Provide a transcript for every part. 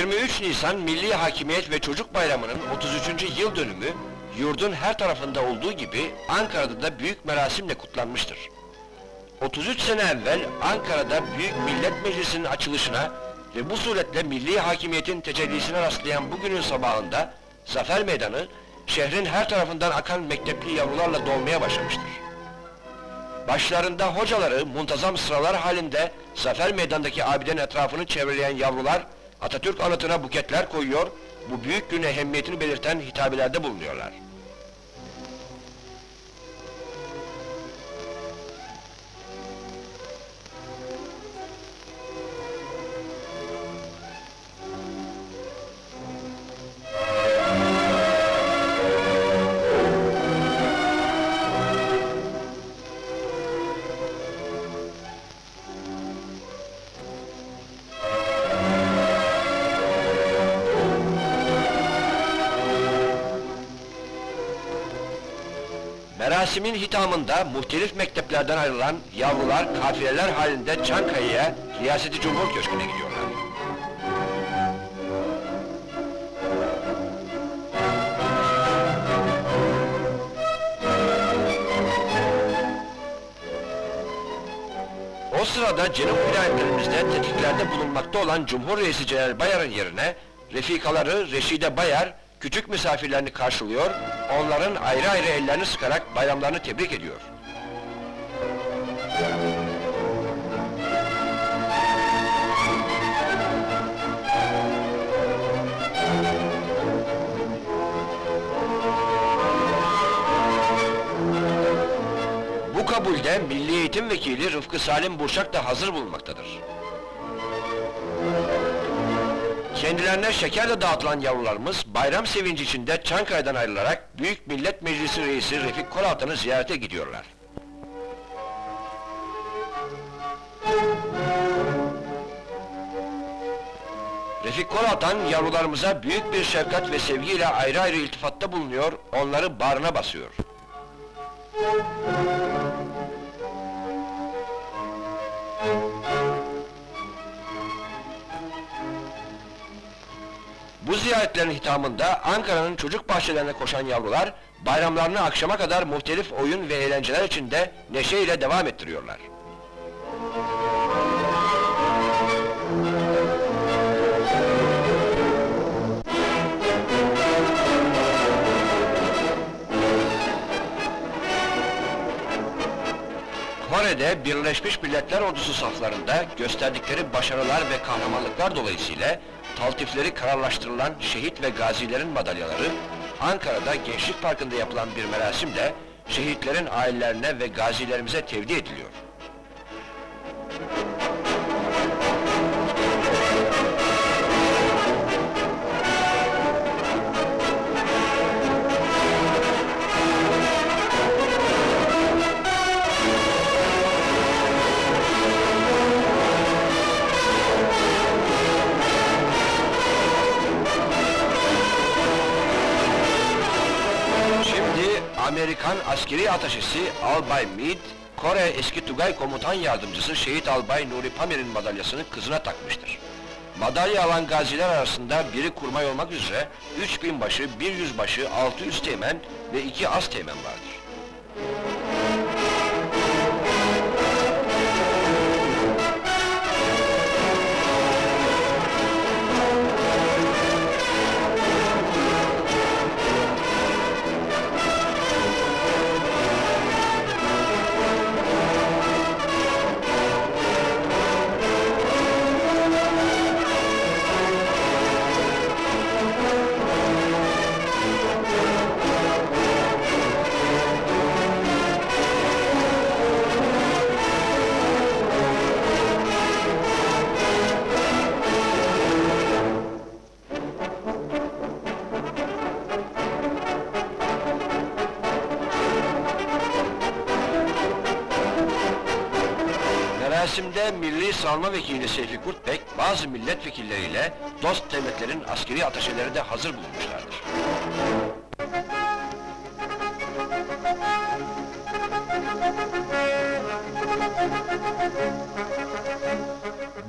23 Nisan Milli Hakimiyet ve Çocuk Bayramı'nın 33. yıl dönümü, yurdun her tarafında olduğu gibi Ankara'da da büyük merasimle kutlanmıştır. 33 sene evvel Ankara'da Büyük Millet Meclisi'nin açılışına ve bu suretle milli hakimiyetin tecellisine rastlayan bugünün sabahında Zafer Meydanı, şehrin her tarafından akan mektepli yavrularla dolmaya başlamıştır. Başlarında hocaları muntazam sıralar halinde Zafer Meydanı'ndaki abidenin etrafını çevreleyen yavrular Atatürk anıtına buketler koyuyor, bu büyük gün ehemmiyetini belirten hitabelerde bulunuyorlar. Merasimin hitamında muhtelif mekteplerden ayrılan yavrular kafileler halinde Çankaya'ya Riyaseti Cumhur Köşkü'ne gidiyorlar. O sırada Cenub vilayetlerimizde tetkiklerde bulunmakta olan Cumhur Reisi Celal Bayar'ın yerine refikaları Reşide Bayar küçük misafirlerini karşılıyor, onların ayrı ayrı ellerini sıkarak bayramlarını tebrik ediyor. Bu kabulde Milli Eğitim Vekili Rıfkı Salim Burçak da hazır bulunmaktadır. Kendilerine şekerle dağıtılan yavrularımız bayram sevinci içinde Çankaya'dan ayrılarak Büyük Millet Meclisi Reisi Refik Koraltan'ı ziyarete gidiyorlar. Refik Koraltan yavrularımıza büyük bir şefkat ve sevgiyle ayrı ayrı iltifatta bulunuyor, onları bağrına basıyor. Bu ziyaretlerin hitamında Ankara'nın çocuk bahçelerine koşan yavrular, bayramlarını akşama kadar muhtelif oyun ve eğlenceler içinde neşeyle devam ettiriyorlar. Kore'de Birleşmiş Milletler Ordusu saflarında gösterdikleri başarılar ve kahramanlıklar dolayısıyla taltifleri kararlaştırılan şehit ve gazilerin madalyaları Ankara'da Gençlik Parkı'nda yapılan bir merasimle şehitlerin ailelerine ve gazilerimize tevdi ediliyor. Amerikan askeri ateşisi Albay Meade, Kore eski Tugay komutan yardımcısı Şehit Albay Nuri Pamir'in madalyasını kızına takmıştır. Madalya alan gaziler arasında biri kurmay olmak üzere 3000 başı, 1 yüzbaşı, 600 teğmen ve 2 az teğmen vardır. Merasimde Milli Savunma Vekili Seyfi Kurtbek, bazı milletvekilleriyle dost devletlerin askeri ateşeleri de hazır bulunmuşlardır.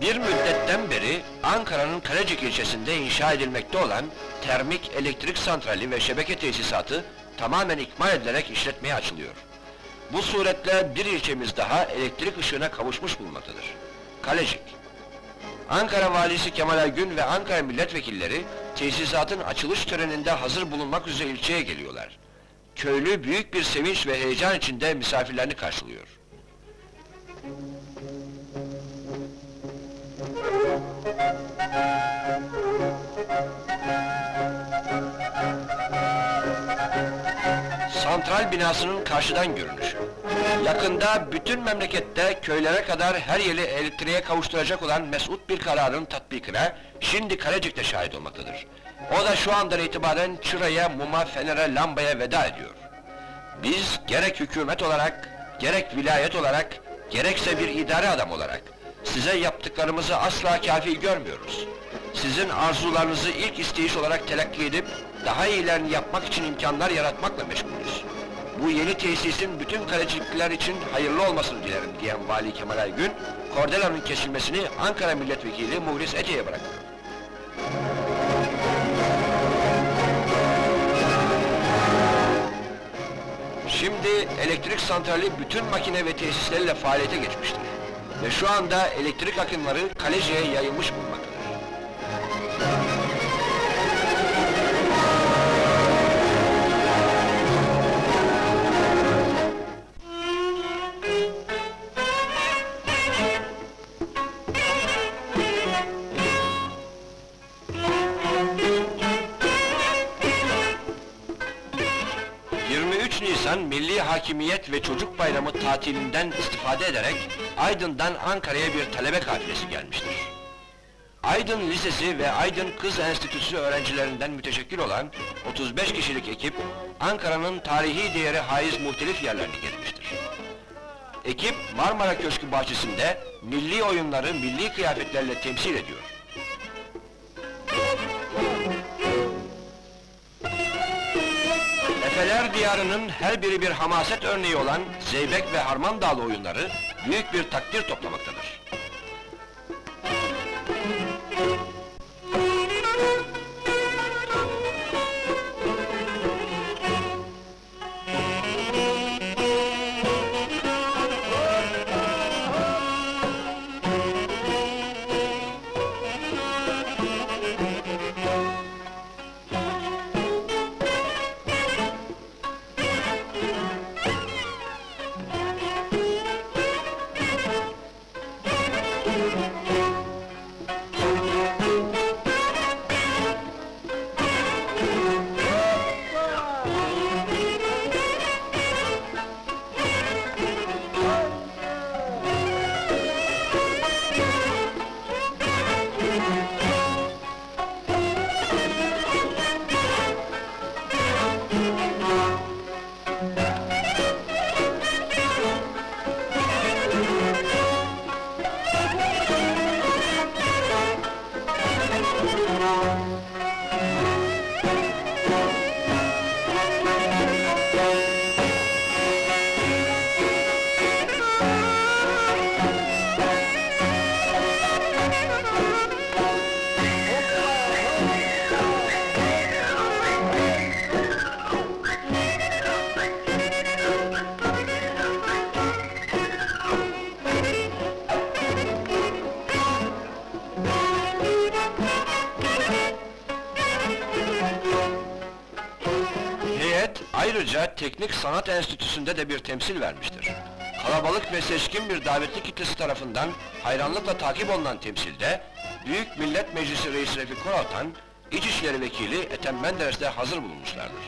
Bir müddetten beri Ankara'nın Kalecik ilçesinde inşa edilmekte olan termik elektrik santrali ve şebeke tesisatı tamamen ikmal edilerek işletmeye açılıyor. Bu suretle bir ilçemiz daha elektrik ışığına kavuşmuş bulunmaktadır. Kalecik. Ankara Valisi Kemal Aygün ve Ankara milletvekilleri tesisatın açılış töreninde hazır bulunmak üzere ilçeye geliyorlar. Köylü büyük bir sevinç ve heyecan içinde misafirlerini karşılıyor. Santral binasının karşıdan görünüşü. Yakında bütün memlekette köylere kadar her yeri elektriğe kavuşturacak olan mesut bir kararın tatbikine şimdi Kalecik'te şahit olmaktadır. O da şu andan itibaren çıraya, muma, fenere, lambaya veda ediyor. Biz gerek hükümet olarak, gerek vilayet olarak, gerekse bir idare adam olarak size yaptıklarımızı asla kafi görmüyoruz. Sizin arzularınızı ilk isteyiş olarak telakki edip daha iyilerini yapmak için imkanlar yaratmakla meşgulüz. Bu yeni tesisin bütün kalecikliler için hayırlı olmasını dilerim diyen Vali Kemal Aygün, Kordela'nın kesilmesini Ankara Milletvekili Muhlis Ece'ye bıraktı. Şimdi elektrik santrali bütün makine ve tesisleriyle faaliyete geçmiştir. Ve şu anda elektrik akımları Kaleci'ye yayılmış bulunmaktadır. ...23 Nisan Milli Hakimiyet ve Çocuk Bayramı tatilinden istifade ederek... ...Aydın'dan Ankara'ya bir talebe kafilesi gelmiştir. Aydın Lisesi ve Aydın Kız Enstitüsü öğrencilerinden müteşekkil olan 35 kişilik ekip Ankara'nın tarihi değeri haiz muhtelif yerlerini gezmiştir. Ekip Marmara Köşkü bahçesinde milli oyunları milli kıyafetlerle temsil ediyor. Diyarının her biri bir hamaset örneği olan Zeybek ve Harman Dağlı oyunları büyük bir takdir toplamaktadır. Ayrıca Teknik Sanat Enstitüsü'nde de bir temsil vermiştir. Kalabalık ve seçkin bir davetli kitlesi tarafından hayranlıkla takip olunan temsilde, Büyük Millet Meclisi Reisi Refik Koraltan, İçişleri Vekili Ethem Menderes de hazır bulunmuşlardır.